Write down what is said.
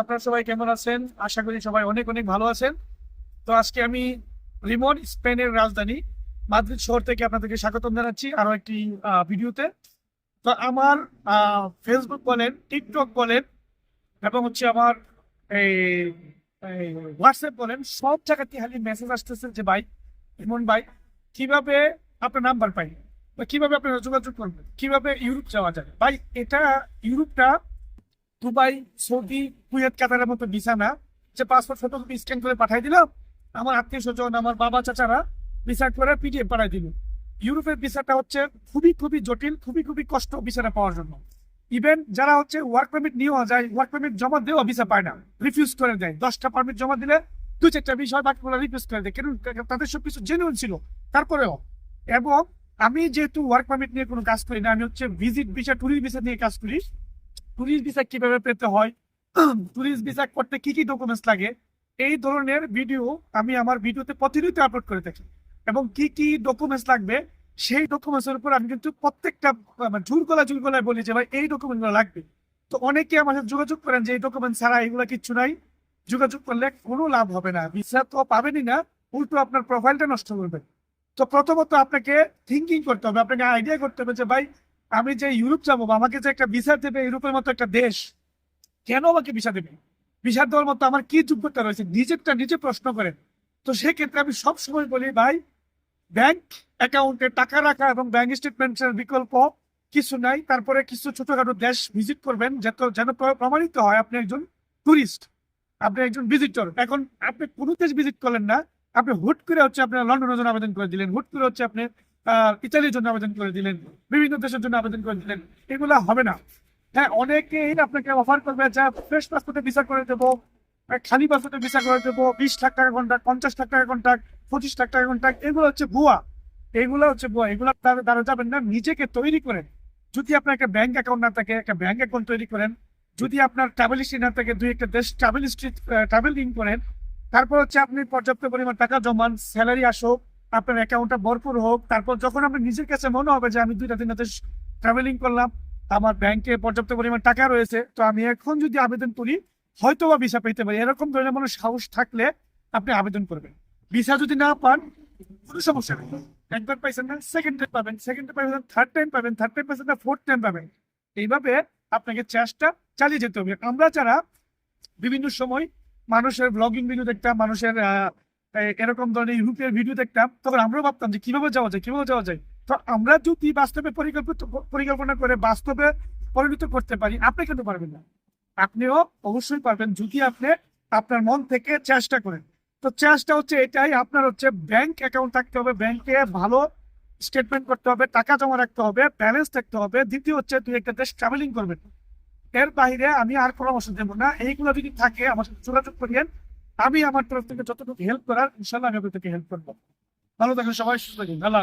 আপনারা সবাই কেমন আছেন? আশা করি সবাই অনেক অনেক ভালো আছেন। তো আজকে আমি রিমন, স্পেনের রাজধানী মাদ্রিদ শহর থেকে আপনাদেরকে স্বাগতম জানাচ্ছি আরও একটি ভিডিওতে। তো আমার ফেসবুক বলেন টিকটক বলেন, এবং হচ্ছে আমার এই হোয়াটসঅ্যাপ বলেন, সব জায়গাতে খালি মেসেজ আসতেছে যে, ভাই, রিমন ভাই, কীভাবে আপনার নাম্বার পাই? বা কীভাবে আপনারা যোগাযোগ করবেন? কীভাবে ইউরোপ যাওয়া যায়? ভাই, এটা ইউরোপটা দুবাই, সৌদি, কুয়েত, কাতারের মতো ভিসা না যে পাসপোর্ট ফটো স্ক্যান করে পাঠাই দিলাম আমার আত্মীয় স্বজন, আমার বাবা চাচারা ভিসা করে পিডিএফ পাঠাই দিল। ইউরোপের ভিসাটা হচ্ছে খুবই খুবই জটিল, খুবই খুবই কষ্ট ভিসাটা পাওয়ার জন্য। ইভেন যারা হচ্ছে ওয়ার্ক পারমিট নিয়েও যায় ওয়ার্ক পারমিট জমা দিয়েও ভিসা পায় না রিফিউজ করে দেয়। দশটা পারমিট জমা দিলে দু চারটা বিষয় বাকিগুলো রিফিউজ করে দেয়। কেন? তাদের সব কিছু জেনুইন ছিল। তারপরেও, এবং আমি যেহেতু ওয়ার্ক পারমিট নিয়ে কোনো কাজ করি না, আমি হচ্ছে ভিজিট ভিসা ট্যুরিস্ট ভিসা নিয়ে কাজ করি ট্যুরিস্ট ভিসা কীভাবে পেতে হয়? ট্যুরিস্ট ভিসা করতে কি কি ডকুমেন্টস লাগে? এই ধরনের ভিডিও আমি আমার ভিডিওতে প্রতিনিয়ত আপলোড করে থাকি। এবং কি কি ডকুমেন্টস লাগবে? সেই ডকুমেন্টসের উপর আমি কিন্তু প্রত্যেকটা মানে ঝুল গলা ঝুল গলায় বলি যে, ভাই, এই ডকুমেন্টগুলো লাগবে। তো অনেকে আমার সাথে যোগাযোগ করেন যে, এই ডকুমেন্ট ছাড়া এগুলো কিচ্ছু নাই। যোগাযোগ করলে কোনো লাভ হবে না। ভিসা তো পাবেনই না, উল্টো আপনার প্রোফাইলটা নষ্ট করবে। তো প্রথমত আপনাকে থিঙ্কিং করতে হবে, আপনাকে আইডিয়া করতে হবে যে, ভাই আমি যে ইউরোপ যাব বা আমাকে যে একটা ভিসা দেবে ইউরোপের মতো একটা দেশ, কেন আমাকে ভিসা দেবে? ভিসা দেওয়ার মতো আমার কি যোগ্যতা রয়েছে? নিজেরটা নিজে প্রশ্ন করেন। তো সেক্ষেত্রে আমি সব সময় বলি, ভাই ব্যাংক অ্যাকাউন্টে টাকা রাখা এবং ব্যাংক স্টেটমেন্টের বিকল্প কিছু নাই। তারপরে কিছু ছোটখাটো দেশ ভিজিট করবেন, যাতে যেন প্রমাণিত হয় আপনি একজন টুরিস্ট আপনি একজন ভিজিটর এখন আপনি কোনো দেশ ভিজিট করলেন না, আপনি হুট করে হচ্ছে আপনি লন্ডনের জন্য আবেদন করে দিলেন, হুট করে হচ্ছে আপনি ইতালির জন্য আবেদন করে দিলেন, বিভিন্ন দেশের জন্য আবেদন করে দিলেন, এগুলো হবে না। হ্যাঁ অনেকেই আপনাকে অফার করবে যা ফ্রেশ পাসপোর্টে ভিসা করে দেবো খালি পাসপোর্টে ভিসা করে দেবো, বিশ লাখ টাকা কন্ট্রাক্ট পঞ্চাশ লাখ টাকা কন্ট্রাক্ট পঁচিশ লাখ টাকা কন্ট্রাক্ট এগুলো হচ্ছে ভুয়া। এগুলো হচ্ছে ভুয়া, এগুলো দ্বারা যাবেন না, নিজেকে তৈরি করেন। যদি আপনার একটা ব্যাংক অ্যাকাউন্ট না থাকে, একটা ব্যাংক অ্যাকাউন্ট তৈরি করেন, যদি আপনার ট্রাভেল হিস্ট্রি না থাকে, দুই একটা দেশ ট্রাভেল হিস্ট্রি ট্রাভেল করেন, তারপর হচ্ছে আপনি পর্যাপ্ত পরিমাণ টাকা জমান স্যালারি আসুক আপনার অ্যাকাউন্টটা ভরপুর হোক, তারপর যখন আপনার নিজের কাছে মনে হবে যে আমি দুইটা, তিনটা দেশ ট্রাভেলিং করলাম আমার ব্যাংকে পর্যাপ্ত পরিমাণ টাকা রয়েছে, তো আমি এখন যদি আবেদন করি হয়তো বা ভিসা পেতে পারি। এরকম ধরনের মনে সাহস থাকলে আপনি আবেদন করবেন। ভিসা যদি না পান, কোনো সমস্যা নেই। একবার পাইছেন না সেকেন্ড টাইম পাবেন। সেকেন্ড টাইম পাইছেন থার্ড টাইম পাবেন। থার্ড টাইম পাইছেন না ফোর্থ টাইম পাবেন। এইভাবে আপনাকে চেষ্টা চালিয়ে যেতে হবে। আমরা যারা বিভিন্ন সময় মানুষের ব্লগিং ভিডিও দেখতাম, মানুষের এরকম ধরনের ইউরোপের ভিডিও দেখতাম, তখন আমরাও ভাবতাম যে কীভাবে যাওয়া যায়, কীভাবে যাওয়া যায়। তো আমরা যদি বাস্তবে পরিকল্পিত পরিকল্পনা করে বাস্তবে পরিণত করতে পারি, আপনি কেন পারবেন না। আপনিও অবশ্যই পারবেন যদি আপনি আপনার মন থেকে চেষ্টা করেন। তো চেষ্টা হচ্ছে এটাই, আপনার হচ্ছে ব্যাংক অ্যাকাউন্ট থাকতে হবে ব্যাংকে ভালো স্টেটমেন্ট করতে হবে, টাকা জমা রাখতে হবে ব্যালেন্স থাকতে হবে। দ্বিতীয় হচ্ছে তুই একটা দেশ ট্রাভেলিং করবেন। এর বাইরে আমি আর পরামর্শ দেবো না। এইগুলো যদি থাকে আমার সাথে যোগাযোগ করিয়েন। আমি আমার তরফ থেকে যতটুকু হেল্প করার ইনশাল্লাহ আমি আপনাদেরকে হেল্প করব ভালো থাকেন সবাই, সুস্থ থাকুন আল্লাহ।